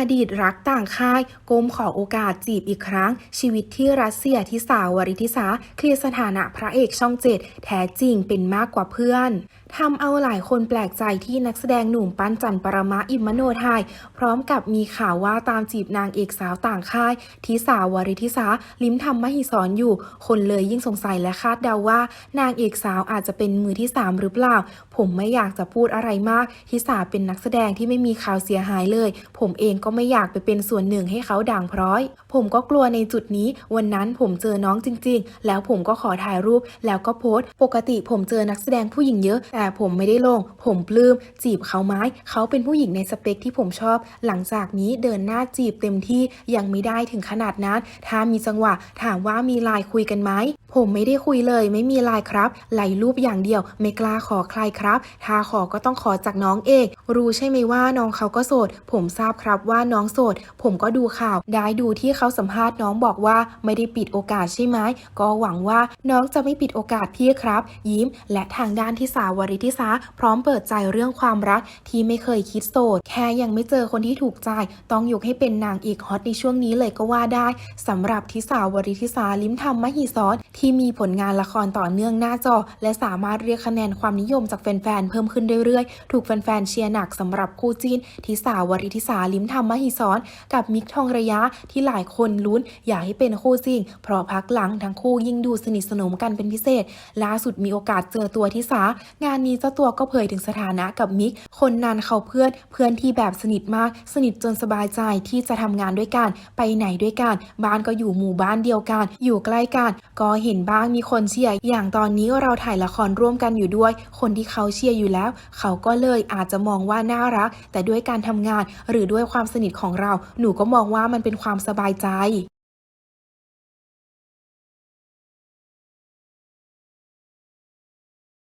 อดีตรักต่างค่ายโกมขอโอกาสจีบอีกครั้ง ชีวิตที่รัสเซียที่สาวริทิสาเคลียร์สถานะพระเอกช่องเจ็ดแท้จริงเป็นมากกว่าเพื่อน ทำเอาหลายคนแปลกใจที่นักแสดงหนุ่มปั้นจันปรมะอิมมโนไทย พร้อมกับมีข่าวว่าตามจีบนางเอกสาวต่างค่ายทิสาวริทิสา ลิ้มทำมหิสรอยู่ คนเลยยิ่งสงสัยและคาดเดาว่า นางเอกสาวอาจจะเป็นมือที่สามหรือเปล่า ผมไม่อยากจะพูดอะไรมาก ทิสาเป็นนักแสดงที่ไม่มีข่าวเสียหายเลย ผมเองก็ไม่อยากไปเป็นส่วนหนึ่งให้เขาด่างพร้อย ผมก็กลัวในจุดนี้ วันนั้นผมเจอน้องจริง ๆ แล้วผมก็ขอถ่ายรูปแล้วก็โพสต์ ปกติผมเจอนักแสดงผู้หญิงเยอะแต่แต่ผมไม่ได้ลง ผมปลื้ม จีบเขาไหมเขาเป็นผู้หญิงในสเปคที่ผมชอบ หลังจากนี้เดินหน้าจีบเต็มที่ยังไม่ได้ถึงขนาดนั้น ถ้ามีจังหวะถามว่ามีไลน์คุยกันไหมผมไม่ได้คุยเลย ไม่มีไลน์ครับไหลรูปอย่างเดียว ไม่กล้าขอใครครับ ถ้าขอก็ต้องขอจากน้องเองรู้ใช่ไหมว่าน้องเขาก็โสด ผมทราบครับว่าน้องโสด ผมก็ดูข่าว ได้ดูที่เขาสัมภาษณ์น้องบอกว่าไม่ได้ปิดโอกาสใช่ไหมก็หวังว่าน้องจะไม่ปิดโอกาสพี่ครับ ยิ้ม และทางด้านที่สาววริธิสาพร้อมเปิดใจเรื่องความรักที่ไม่เคยคิดโสด แค่ยังไม่เจอคนที่ถูกใจ ต้องยกให้เป็นนางเอกฮอตในช่วงนี้เลยก็ว่าได้สำหรับทิสาวริทิสาลิ้มทำมหิสร ที่มีผลงานละครต่อเนื่องหน้าจอ และสามารถเรียกคะแนนความนิยมจากแฟนๆ เพิ่มขึ้นเรื่อยๆ ถูกแฟนๆ เชียร์หนักสำหรับคู่จิ้นทิสาวริทิสาลิ้มทำมหิสรกับมิกทองระยะที่หลายคนลุ้น อยากให้เป็นคู่จริง เพราะพักหลังทั้งคู่ยิ่งดูสนิทสนมกันเป็นพิเศษ ล่าสุดมีโอกาสเจอตัวทิสางานนี้เจ้าตัวก็เผยถึงสถานะกับมิก คนนั้นเขาเพื่อนเพื่อนที่แบบสนิทมาก สนิทจนสบายใจที่จะทำงานด้วยกัน ไปไหนด้วยกัน บ้านก็อยู่หมู่บ้านเดียวกัน อยู่ใกล้กันก็เหห็นบ้างมีคนเชียร์อย่างตอนนี้เราถ่ายละครร่วมกันอยู่ด้วย คนที่เขาเชียร์อยู่แล้ว เขาก็เลยอาจจะมองว่าน่ารัก แต่ด้วยการทำงานหรือด้วยความสนิทของเรา หนูก็มองว่ามันเป็นความสบายใจ